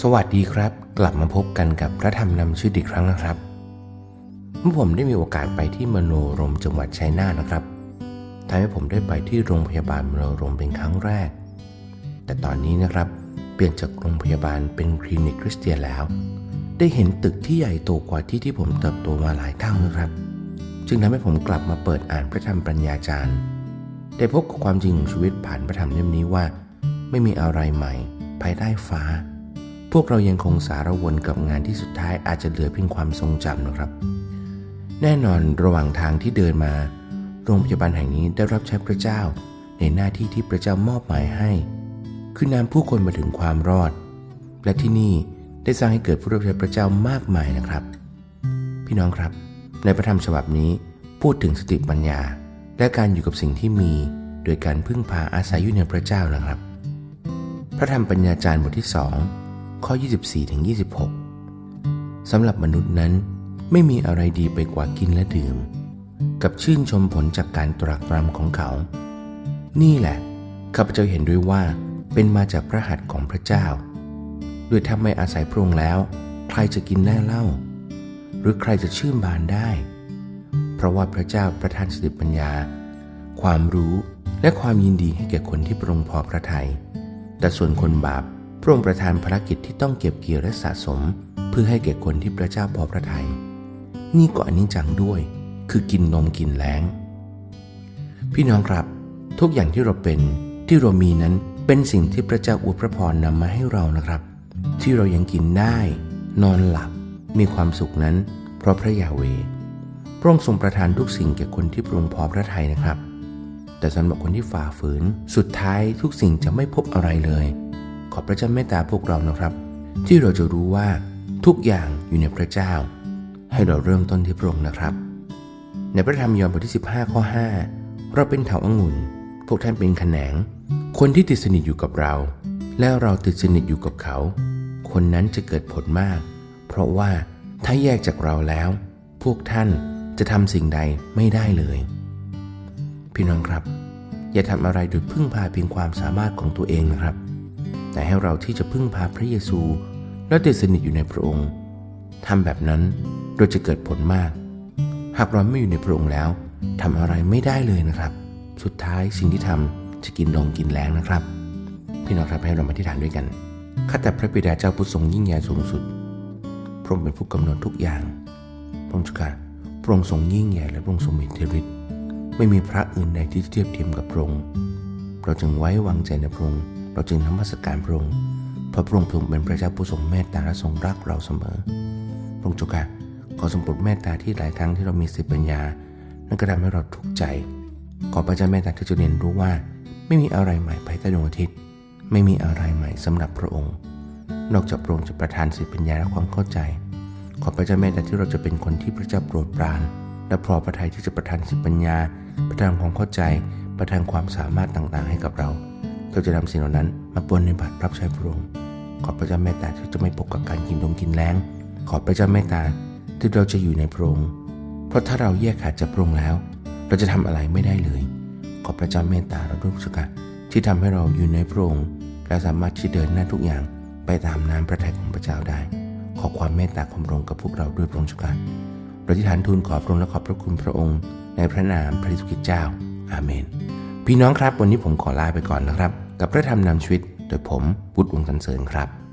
สวัสดีครับ กลับมาพบกันกับพระธรรมนำชื่ออีกครั้งนะครับ เมื่อผมได้มีโอกาสไปที่มโนรมจังหวัดชัยนาทนะครับทำให้ผมได้ไปที่โรงพยาบาลมโนรมเป็นครั้งแรก แต่ตอนนี้นะครับ เปลี่ยนจากโรงพยาบาลเป็นคลินิกคริสเตียนแล้ว ได้เห็นตึกที่ใหญ่โตกว่าที่ที่ผมเติบโตมาหลายเท่านะครับ จึงทำให้ผมกลับมาเปิดอ่านพระธรรมปัญญาจารย์ได้พบกับความจริงของชีวิตผ่านพระธรรมเล่มนี้ว่า ไม่มีอะไรใหม่ภายใต้ฟ้า พวกเรายังคงสารวนกับงานที่สุดท้ายอาจจะเหลือเพียงความทรงจำนะครับ แน่นอนระหว่างทางที่เดินมา โรงพยาบาลแห่งนี้ได้รับใช้พระเจ้า ในหน้าที่ที่พระเจ้ามอบหมายให้ คือนำผู้คนมาถึงความรอด และที่นี่ได้สร้างให้เกิดผู้รับใช้พระเจ้ามากมายนะครับ พี่น้องครับ ในพระธรรมฉบับนี้พูดถึงสติปัญญา และการอยู่กับสิ่งที่มี โดยการพึ่งพาอาศัยอยู่ในพระเจ้านะครับ พระธรรมปัญญาจารย์บทที่2 ข้อ 24ถึง26สำหรับมนุษย์นั้นไม่มีอะไรดีไปกว่ากินและดื่ม กับชื่นชมผลจากการตรากตรำของเขา นี่แหละข้าพเจ้าเห็นด้วยว่าเป็นมาจากพระหัตถ์ของพระเจ้าโดยถ้าไม่อาศัยพระองค์แล้ว ใครจะกินแน่เล่า หรือใครจะชื่นบานได้ เพราะว่าพระเจ้าประทานสติปัญญา ความรู้และความยินดีให้แก่คนที่พรงพอพระทยัยแต่ส่วนคนบาป พระองค์ประทานภารกิจที่ต้องเก็บเกี่ยวและสะสม เพื่อให้แก่คนที่พระเจ้าพอพระทยัยนี่ก็อนนี้จังด้วย คือกินนมกินแล้ง พี่น้องครับ ทุกอย่างที่เราเป็นที่เรามีนั้นเป็นสิ่งที่พระเจ้าอวยพระพรนำมาให้เรานะครับ ที่เรายังกินได้ นอนหลับ มีความสุขนั้น เพราะพระยาเวพระองค์ทรงประทานทุกสิ่งแก่คนที่พระองพอพระทัยนะครับ แต่สำหรับคนที่ฝ่าฝืน สุดท้ายทุกสิ่งจะไม่พบอะไรเลย ขอพระเจ้าเมตตาพวกเรานะครับ ที่เราจะรู้ว่าทุกอย่างอยู่ในพระเจ้า ให้เราเริ่มต้นที่พระองค์นะครับ ในพระธรรมยอห์นบทที่ 15 ข้อ 5 เราเป็นเถาองุ่น พวกท่านเป็นแขนง คนที่ติดสนิทอยู่กับเรา และเราติดสนิทอยู่กับเขา คนนั้นจะเกิดผลมาก เพราะว่าถ้าแยกจากเราแล้ว พวกท่านจะทำสิ่งใดไม่ได้เลย พี่น้องครับ อย่าทำอะไรโดยพึ่งพาเพียงความสามารถของตัวเองนะครับ แต่ให้เราที่จะพึ่งพาพระเยซู และติดสนิทอยู่ในพระองค์ทำแบบนั้นเราจะเกิดผลมาก หากเราไม่อยู่ในพระองค์แล้วทำอะไรไม่ได้เลยนะครับ สุดท้ายสิ่งที่ทำจะกินลงกินแรงนะครับ พี่น้องครับให้เรามาที่ฐานด้วยกันข้าแต่พระบิดาเจ้าผู้ทรงยิ่งใหญ่สูงสุด พระองค์เป็นผู้กำหนดทุกอย่าง พระองค์จ้าค่ะพระองค์ทรงยิ่งใหญ่และพระองค์ทรงมีอิทธิฤทธิ์ไม่มีพระอื่นใดที่เทียบเทียมกับพระองค์เราจึงไว้วางใจในพระองค์ เราจึงนมัสการพระองค์เพราะพระองค์ทรงเป็นพระเจ้าผู้ทรงเมตตาและทรงรักเราเสมอพระองค์เจ้าค่ะขอทรงโปรดเมตตาที่หลายครั้งที่เรามีสติปัญญา นั่นก็ทำให้เราทุกข์ใจ ขอพระเจ้าเมตตาที่จะเรียนรู้ว่า ไม่มีอะไรใหม่ภายใต้ดวงอาทิตย์ ไม่มีอะไรใหม่สำหรับพระองค์ นอกจากพระองค์จะประทานสติปัญญาและความเข้าใจ ขอพระเจ้าเมตตาที่เราจะเป็นคนที่พระเจ้าโปรดปราน และพอพระทัยที่จะประทานสติปัญญา ประทานความเข้าใจ ประทานความสามารถต่างๆ ให้กับเรา เราจะนำสิ่งเหล่านั้นมาปนในบัตรรับใช้พระองค์ขอพระเจ้าเมตตาที่จะไม่ปกกับการกินนมกินแล้งขอพระเจ้าเมตตาที่เราจะอยู่ในพระองค์เพราะถ้าเราแยกขาดจากพระองค์แล้ว เราจะทำอะไรไม่ได้เลย ขอพระเจ้าเมตตาเราด้วยพระเจ้าที่ทำให้เราอยู่ในพระองค์และสามารถที่เดินหน้าทุกอย่างไปตามน้ำพระทัยของพระเจ้าได้ ขอความเมตตาของพระองค์กับพวกเราด้วยพระองค์เจ้าค่ะเราที่ฐานทูลขอพระองค์และขอบพระคุณพระองค์ ในพระนามพระเยซูคริสต์เจ้า อาเมน พี่น้องครับวันนี้ผมขอลาไปก่อนนะครับ กับพระธรรมนำชีวิต โดยผมพุทธวงศ์สันเสริญครับ